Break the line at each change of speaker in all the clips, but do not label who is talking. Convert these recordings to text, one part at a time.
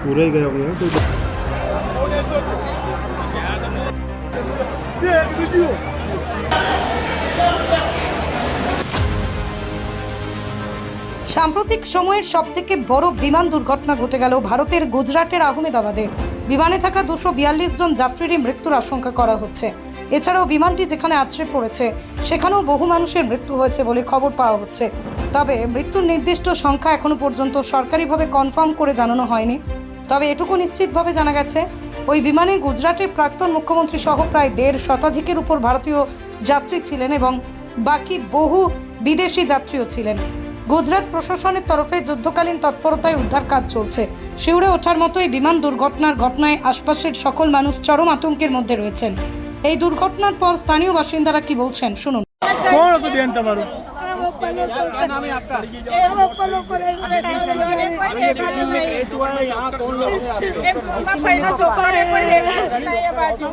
पूरा ही गया होंगे ना कोई
সাম্প্রতিক সময়ের সবথেকে বড় বিমান দুর্ঘটনা ঘটে গেল ভারতের গুজরাটের আহমেদাবাদে। বিমানে থাকা দুশো বিয়াল্লিশ জন যাত্রীরই মৃত্যুর আশঙ্কা করা হচ্ছে। এছাড়াও বিমানটি যেখানে আছড়ে পড়েছে, সেখানেও বহু মানুষের মৃত্যু হয়েছে বলে খবর পাওয়া হচ্ছে। তবে মৃত্যুর নির্দিষ্ট সংখ্যা এখনও পর্যন্ত সরকারিভাবে কনফার্ম করে জানানো হয়নি। তবে এটুকু নিশ্চিতভাবে জানা গেছে, ওই বিমানে গুজরাটের প্রাক্তন মুখ্যমন্ত্রী সহ প্রায় দেড় শতাধিকের উপর ভারতীয় যাত্রী ছিলেন এবং বাকি বহু বিদেশি যাত্রীও ছিলেন। গুজরাট প্রশাসনের তরফে যুদ্ধকালীন তৎপরতায় উদ্ধার কাজ চলছে। শিউরে ওঠার মতো এই বিমান দুর্ঘটনার ঘটনায় আশপাশের সকল মানুষ চরম আতঙ্কের মধ্যে রয়েছেন। এই দুর্ঘটনার পর স্থানীয় বাসিন্দারা কি বলছেন, শুনুন।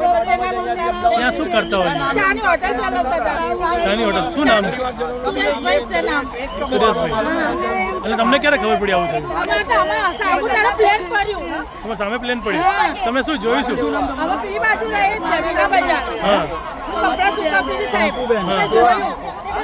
ત્યાં શું કરતા હોય? શું નામ?
સુરેશભાઈ
એટલે તમને ક્યારે ખબર પડી આવું થયું? તમે સામે પ્લેન પડ્યું તમે શું જોયું શું?
સાહેબ. જોયું.